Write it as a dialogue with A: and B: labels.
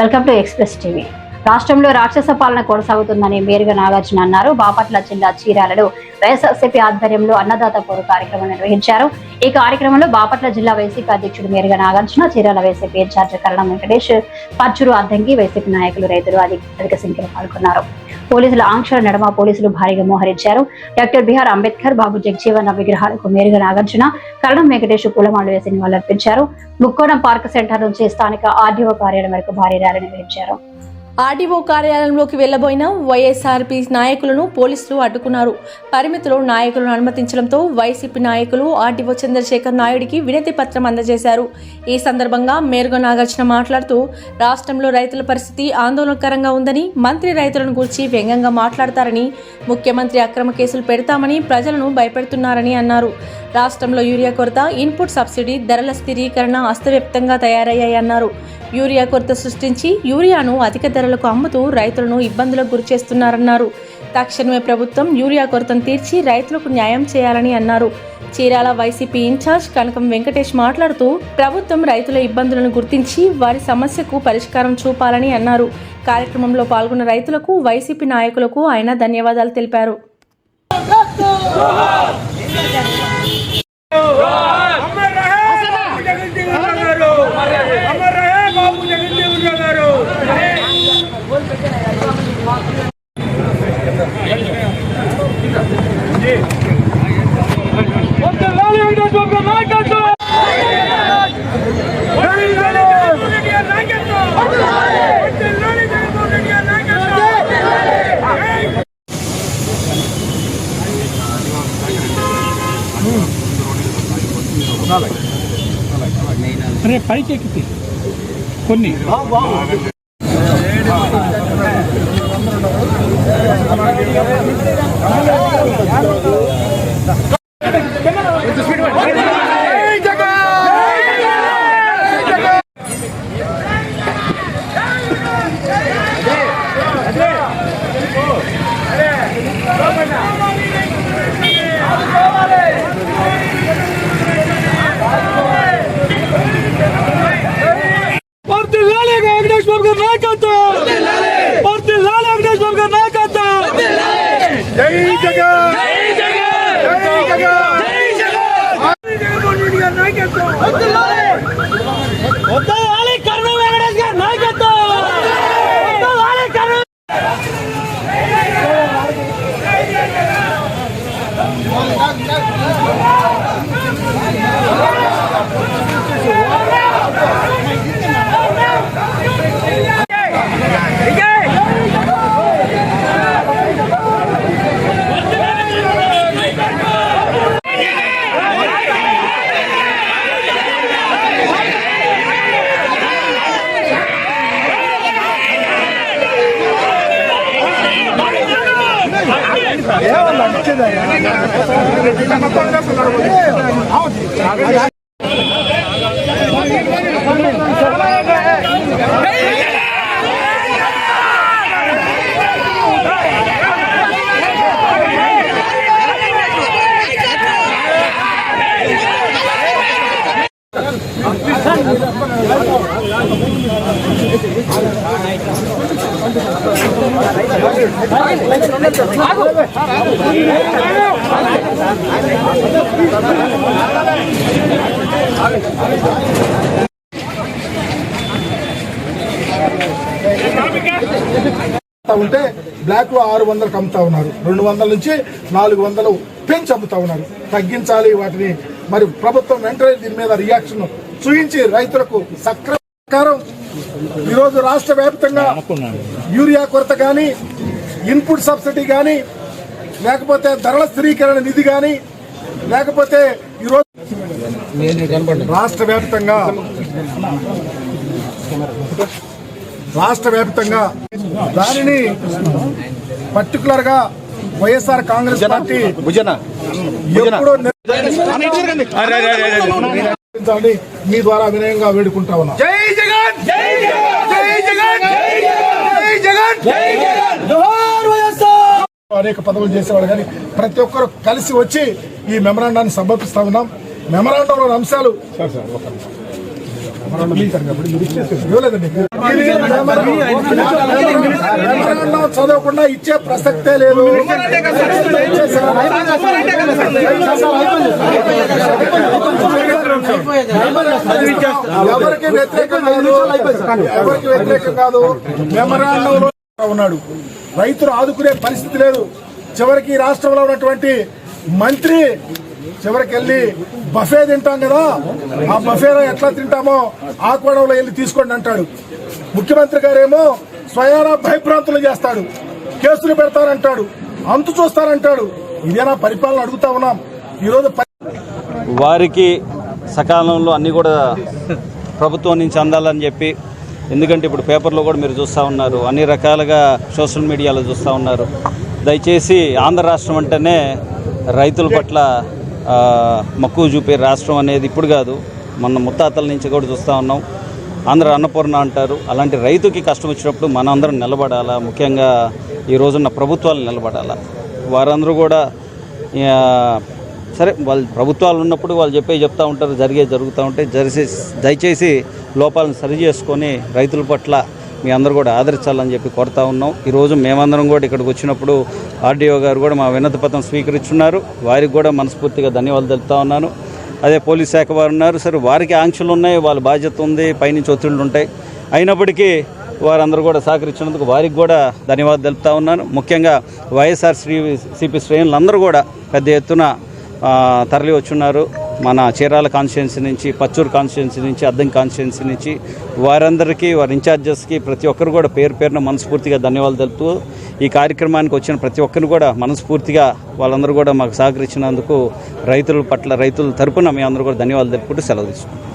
A: Welcome to express TV. రాష్ట్రంలో రాక్షస పాలన కొనసాగుతుందని మేరుగా నాగార్జున అన్నారు. బాపట్ల జిల్లా చీరాలలో వైఎస్ఆర్సీపీ ఆధ్వర్యంలో అన్నదాత పౌరు కార్యక్రమం నిర్వహించారు. ఈ కార్యక్రమంలో బాపట్ల జిల్లా వైసీపీ అధ్యక్షుడు Meruga Nagarjuna Chirala YCP incharge Karanam Venkatesh Parchur Addanki YCP నాయకులు రైతులు అధిక సంఖ్యలో పాల్గొన్నారు. పోలీసుల ఆంక్షల నడమ పోలీసులు భారీగా మోహరించారు. డాక్టర్ బిఆర్ అంబేద్కర్ బాబు జగజీవన విగ్రహాలకు మేరుగా నాగార్జున కరణం వెంకటేష్ పూలమాలు వేసి నివాళులర్పించారు. ముక్కోణం పార్క్ సెంటర్ నుంచి స్థానిక ఆర్డీఓ కార్యాలయం వరకు భారీ ర్యాలీ నిర్వహించారు.
B: ఆర్డీఓ కార్యాలయంలోకి వెళ్ళబోయిన వైఎస్ఆర్పీ నాయకులను పోలీసులు అడ్డుకున్నారు. పరిమితిలో నాయకులను అనుమతించడంతో వైసీపీ నాయకులు ఆర్డీఓ చంద్రశేఖర్ నాయుడికి వినతి పత్రం అందజేశారు. ఈ సందర్భంగా మేరుగ నాగార్జున మాట్లాడుతూ రాష్ట్రంలో రైతుల పరిస్థితి ఆందోళనకరంగా ఉందని మంత్రి రైతులను గురించి వ్యంగ్యంగా మాట్లాడతారని ముఖ్యమంత్రి అక్రమ కేసులు పెడతామని ప్రజలను భయపెడుతున్నారని అన్నారు. రాష్ట్రంలో యూరియా కొరత ఇన్పుట్ సబ్సిడీ ధరల స్థిరీకరణ అస్తవ్యప్తంగా తయారయ్యాయన్నారు. యూరియా కొరత సృష్టించి యూరియాను అధిక ధర ధరలకు అమ్ముతూ రైతులను ఇబ్బందులకు గురిచేస్తున్నారన్నారు తక్షణమే ప్రభుత్వం యూరియా కొరతను తీర్చి రైతులకు న్యాయం చేయాలని అన్నారు. చీరాల వైసీపీ ఇన్ఛార్జ్ కనకం వెంకటేష్ మాట్లాడుతూ ప్రభుత్వం రైతుల ఇబ్బందులను గుర్తించి వారి సమస్యకు పరిష్కారం చూపాలని అన్నారు. కార్యక్రమంలో పాల్గొన్న రైతులకు వైసీపీ నాయకులకు ఆయన ధన్యవాదాలు తెలిపారు.
C: అరే పైకి ఎక్కితే కొన్ని.
D: నాయకత్వం! వర్ధిల్లాలి వెంకటేష్ బాబు గారి నాయకత్వం! జై జగన్! జై జగన్! జై జగన్! జై జగన్! నాయకత్వం వర్ధిల్లాలి వర్ధిల్లాలి కరుణ వెంకటేష్ గారి నాయకత్వం వర్ధిల్లాలి కరుణ
E: అమ్ముతా ఉంటే బ్లాక్లో ఆరు వందలకు అమ్ముతా ఉన్నారు. రెండు వందల నుంచి నాలుగు వందలు పెంచి అమ్ముతా ఉన్నారు. తగ్గించాలి వాటిని. మరి ప్రభుత్వం వెంటనే దీని మీద రియాక్షన్ చూపించి రైతులకు సక్రమకారం ఈరోజు రాష్ట్ర వ్యాప్తంగా యూరియా కొరత కానీ ఇన్పుట్ సబ్సిడీ కానీ లేకపోతే ధరల స్థిరీకరణ నిధి కానీ లేకపోతే ఈరోజు రాష్ట్ర వ్యాప్తంగా రాష్ట్ర వ్యాప్తంగా దానిని పర్టికులర్గా వైఎస్ఆర్ కాంగ్రెస్ పార్టీ ఎప్పుడో మీ ద్వారా వినయంగా వేడుకుంటా ఉన్నా.
D: జై జగన్ జై జగన్ జై జగన్ జై జగన్
E: అనేక పదవులు చేసేవాళ్ళు కానీ ప్రతి ఒక్కరు కలిసి వచ్చి ఈ మెమరాండాన్ని సమర్పిస్తా ఉన్నాం మెమరాండంలోని అంశాలు మెమరాండం చదవకుండా ఇచ్చే ప్రసక్తే లేదు ఎవరికి వ్యతిరేకం కాదు. ఎవరికి వ్యతిరేకం కాదు. మెమరాండంలో ఉన్నాడు. రైతులు ఆదుకునే పరిస్థితి లేదు. చివరికి రాష్ట్రంలో ఉన్నటువంటి మంత్రి చివరికి వెళ్ళి బఫే తింటాం కదా. ఆ బఫేలో ఎట్లా తింటామో ఆ కోణంలో వెళ్ళి తీసుకోండి అంటాడు. ముఖ్యమంత్రి గారేమో స్వయానా భయభ్రాంతులు చేస్తాడు. కేసులు పెడతారంటాడు. అంతు చూస్తారంటాడు. ఇదేనా పరిపాలన అడుగుతా ఉన్నాం. ఈరోజు
F: వారికి సకాలంలో అన్నీ కూడా ప్రభుత్వం నుంచి అందాలని చెప్పి ఎందుకంటే ఇప్పుడు పేపర్లో కూడా మీరు చూస్తూ ఉన్నారు అన్ని రకాలుగా సోషల్ మీడియాలో చూస్తూ ఉన్నారు. దయచేసి ఆంధ్ర రాష్ట్రం అంటేనే రైతుల పట్ల మక్కువ చూపే రాష్ట్రం అనేది ఇప్పుడు కాదు మన ముత్తాతల నుంచి కూడా చూస్తూ ఉన్నాం. ఆంధ్ర అన్నపూర్ణ అంటారు అలాంటి రైతుకి కష్టం వచ్చినప్పుడు మనందరం అందరం నిలబడాలా ముఖ్యంగా ఈ రోజున్న ప్రభుత్వాలు నిలబడాలా? వారందరూ కూడా సరే వాళ్ళు ప్రభుత్వాలు ఉన్నప్పుడు వాళ్ళు చెప్పే చెప్తూ ఉంటారు జరిగే జరుగుతూ ఉంటాయి జరిసే దయచేసి లోపాలను సరి చేసుకొని రైతుల పట్ల మీ అందరూ కూడా ఆదరించాలని చెప్పి కోరుతా ఉన్నాం. ఈరోజు మేమందరం కూడా ఇక్కడికి వచ్చినప్పుడు ఆర్డీఓ గారు కూడా మా వినతి పత్రం స్వీకరించున్నారు వారికి కూడా మనస్ఫూర్తిగా ధన్యవాదాలు తెలుపుతా ఉన్నాను. అదే పోలీస్ శాఖ వారు ఉన్నారు. సరే వారికి ఆంక్షలు ఉన్నాయి వాళ్ళ బాధ్యత ఉంది పైనుంచి ఒత్తిళ్ళు ఉంటాయి. అయినప్పటికీ వారందరూ కూడా సహకరించినందుకు వారికి కూడా ధన్యవాదాలు తెలుపుతా ఉన్నాను. ముఖ్యంగా వైఎస్ఆర్ శ్రీ సిపి శ్రేణులందరూ కూడా పెద్ద ఎత్తున తరలి వచ్చున్నారు. మన చీరాల కాన్స్టిట్యున్సీ నుంచి పచ్చూరు కాన్స్టిట్యున్సీ నుంచి అద్దం కాన్స్టిట్యున్సీ నుంచి వారందరికీ వారి ఇన్ఛార్జెస్కి ప్రతి ఒక్కరు కూడా పేరు పేరున మనస్ఫూర్తిగా ధన్యవాదాలు తెలుపుతూ ఈ కార్యక్రమానికి వచ్చిన ప్రతి ఒక్కరిని కూడా మనస్ఫూర్తిగా వాళ్ళందరూ కూడా మాకు సహకరించినందుకు రైతుల పట్ల రైతుల తరపున మీ అందరూ కూడా ధన్యవాదాలు తెలుపుకుంటూ సెలవు తీసుకుంటాం